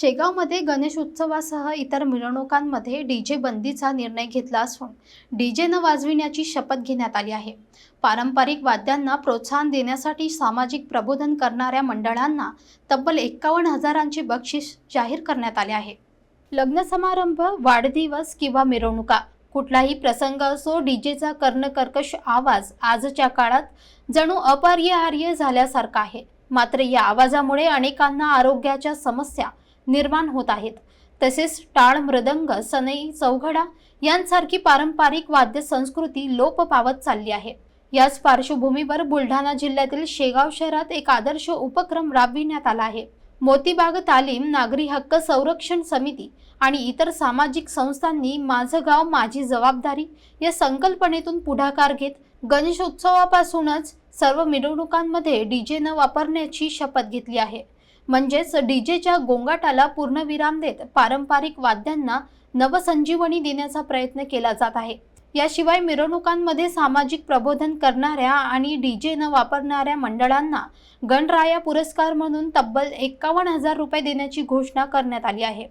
शेगावमध्ये गणेश उत्सवासह इतर मिरवणुकांमध्ये D J बंदीचा निर्णय घेतला असून डी जे न वाजविण्याची शपथ घेण्यात आली आहे. पारंपरिक वाद्यांना प्रोत्साहन देण्यासाठी सामाजिक प्रबोधन करणाऱ्या मंडळांना तब्बल एक्कावन्न हजारांचे बक्षीस जाहीर करण्यात आले आहे. लग्न समारंभ वाढदिवस किंवा मिरवणुका कुठलाही प्रसंग असो डीजेचा कर्णकर्कश आवाज आजच्या काळात जणू अपरिहार्य झाल्यासारखा आहे. मात्र या आवाजामुळे अनेकांना आरोग्याच्या समस्या निर्माण होत आहेत. तसेच टाळ मृदंग सनई चौघडा यांसारखी पारंपरिक वाद्य संस्कृती लोप पावत चालली आहे. याच पार्श्वभूमीवर बुलढाणा जिल्ह्यातील शेगाव शहरात एक आदर्श उपक्रम राबविण्यात आला आहे. मोतीबाग तालीम नागरी हक्क संरक्षण समिती आणि इतर सामाजिक संस्थांनी माझं गाव माझी जबाबदारी या संकल्पनेतून पुढाकार घेत गणेशोत्सवापासूनच सर्व मिरवणुकांमध्ये डीजे न वापरण्याची शपथ घेतली आहे. म्हणजेच डीजेच्या गोंगाटाला पूर्णविराम देत पारंपरिक वाद्यांना नवसंजीवनी देण्याचा प्रयत्न केला जात आहे. याशिवाय मिरवणुकांमध्ये सामाजिक प्रबोधन करणाऱ्या आणि डीजे न वापरणाऱ्या मंडळांना गणराया पुरस्कार म्हणून तब्बल एक्कावन्न हजार रुपये देण्याची घोषणा करण्यात आली आहे.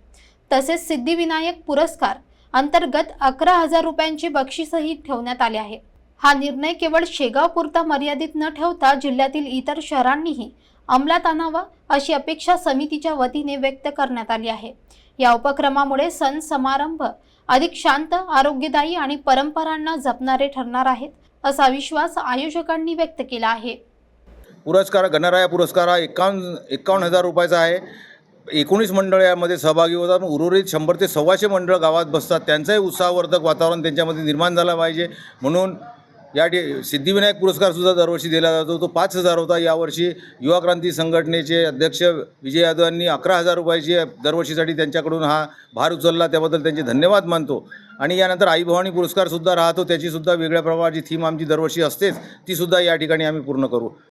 तसेच सिद्धिविनायक पुरस्कार अंतर्गत अकरा हजार रुपयांची बक्षीसही ठेवण्यात आले आहे. हा निर्णय केवळ शेगाव पुरता मर्यादित न ठेवता जिल्ह्यातील इतर शहरांनीही अंमलात आणावा अशी अपेक्षा समितीच्या वतीने व्यक्त करण्यात आली आहे. या उपक्रमामुळे सण समारंभ अधिक शांत आरोग्यदायी आणि परंपरांना जपणारे ठरणार आहेत असा विश्वास आयोजकांनी व्यक्त केला आहे. पुरस्कार गणराया पुरस्कार हा एकावन्न एकावन्न हजार रुपयाचा आहे. एकोणीस मंडळ यामध्ये सहभागी होतात. उर्वरित शंभर ते सव्वाशे मंडळ गावात बसतात. त्यांचंही उत्साहवर्धक वातावरण त्यांच्यामध्ये निर्माण झालं पाहिजे. म्हणून या ठि सिद्धिविनायक पुरस्कारसुद्धा दरवर्षी दिला जातो. तो पाच हजार होता. यावर्षी युवा क्रांती संघटनेचे अध्यक्ष विजय यादव यांनी अकरा हजार रुपयाची दरवर्षीसाठी त्यांच्याकडून हा भार उचलला. त्याबद्दल त्यांचे धन्यवाद मानतो. आणि यानंतर आई भवानी पुरस्कारसुद्धा राहतो. त्याचीसुद्धा वेगळ्या प्रकारची थीम आमची दरवर्षी असतेच. तीसुद्धा या ठिकाणी आम्ही पूर्ण करू.